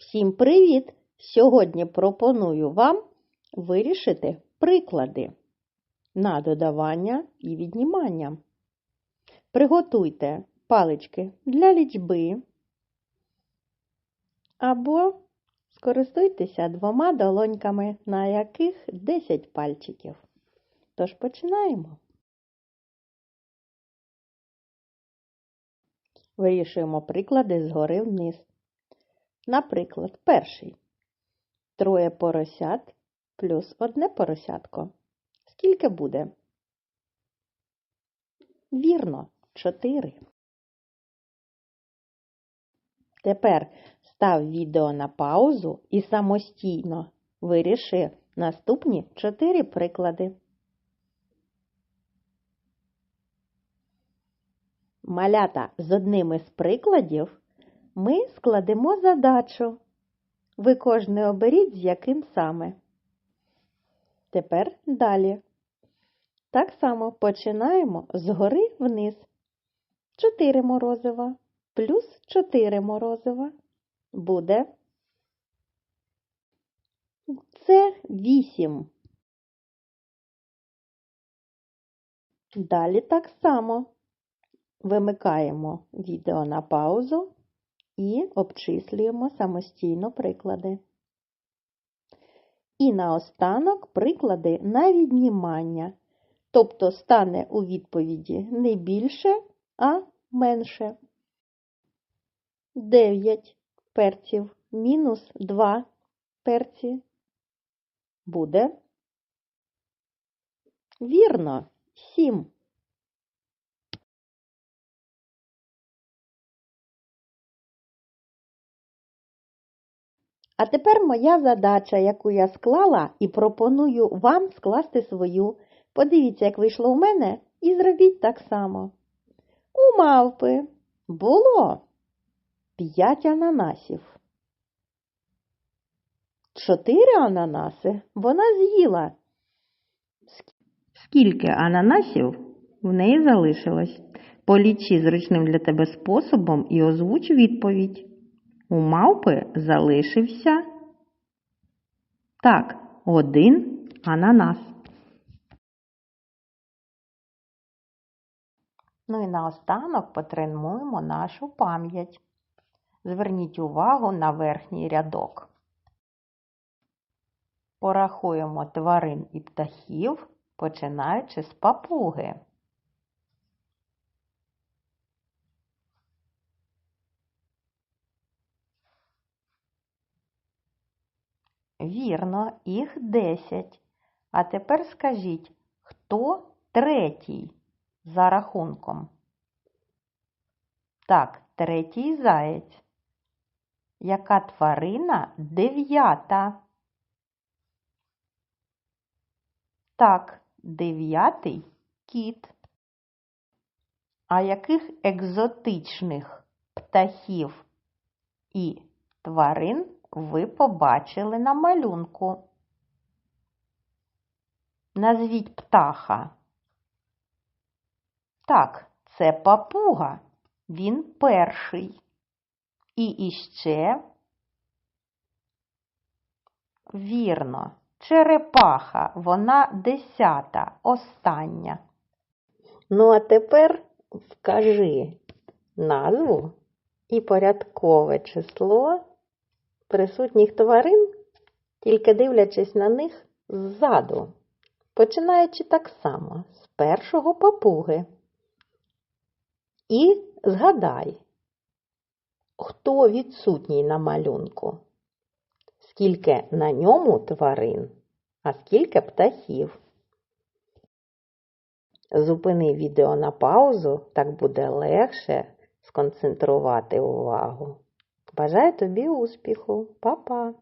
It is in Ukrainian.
Всім привіт! Сьогодні пропоную вам вирішити приклади на додавання і віднімання. Приготуйте палички для лічби або скористуйтеся двома долоньками, на яких 10 пальчиків. Тож починаємо. Вирішуємо приклади згори вниз. Наприклад, перший. Троє поросят плюс одне поросятко. Скільки буде? Вірно, чотири. Тепер став відео на паузу і самостійно виріши наступні чотири приклади. Малята з одним із прикладів ми складемо задачу. Ви кожне оберіть, з яким саме. Тепер далі. Так само починаємо згори вниз. 4 морозива плюс 4 морозива буде. Це 8. Далі так само вимикаємо відео на паузу і обчислюємо самостійно приклади. І наостанок приклади на віднімання, тобто стане у відповіді не більше, а менше. 9 перців мінус 2 перці буде. Вірно, 7. А тепер моя задача, яку я склала, і пропоную вам скласти свою. Подивіться, як вийшло у мене, і зробіть так само. У мавпи було 5 ананасів. Чотири ананаси вона з'їла. Скільки ананасів в неї залишилось? Полічи зручним для тебе способом і озвуч відповідь. У мавпи залишився так, один ананас. Ну і наостанок потренуємо нашу пам'ять. Зверніть увагу на верхній рядок. Порахуємо тварин і птахів, починаючи з папуги. Вірно, їх 10. А тепер скажіть, хто третій за рахунком? Так, третій заєць. Яка тварина дев'ята? Так, дев'ятий кіт. А яких екзотичних птахів і тварин ви побачили на малюнку? Назвіть птаха. Так, це папуга. Він перший. І іще, вірно, черепаха, вона десята, остання. Ну, а тепер вкажи назву і порядкове число присутніх тварин, тільки дивлячись на них ззаду, починаючи так само з першого папуги. І згадай, хто відсутній на малюнку, скільки на ньому тварин, а скільки птахів. Зупини відео на паузу, так буде легше сконцентрувати увагу. Бажаю тобі успіху, Па-па!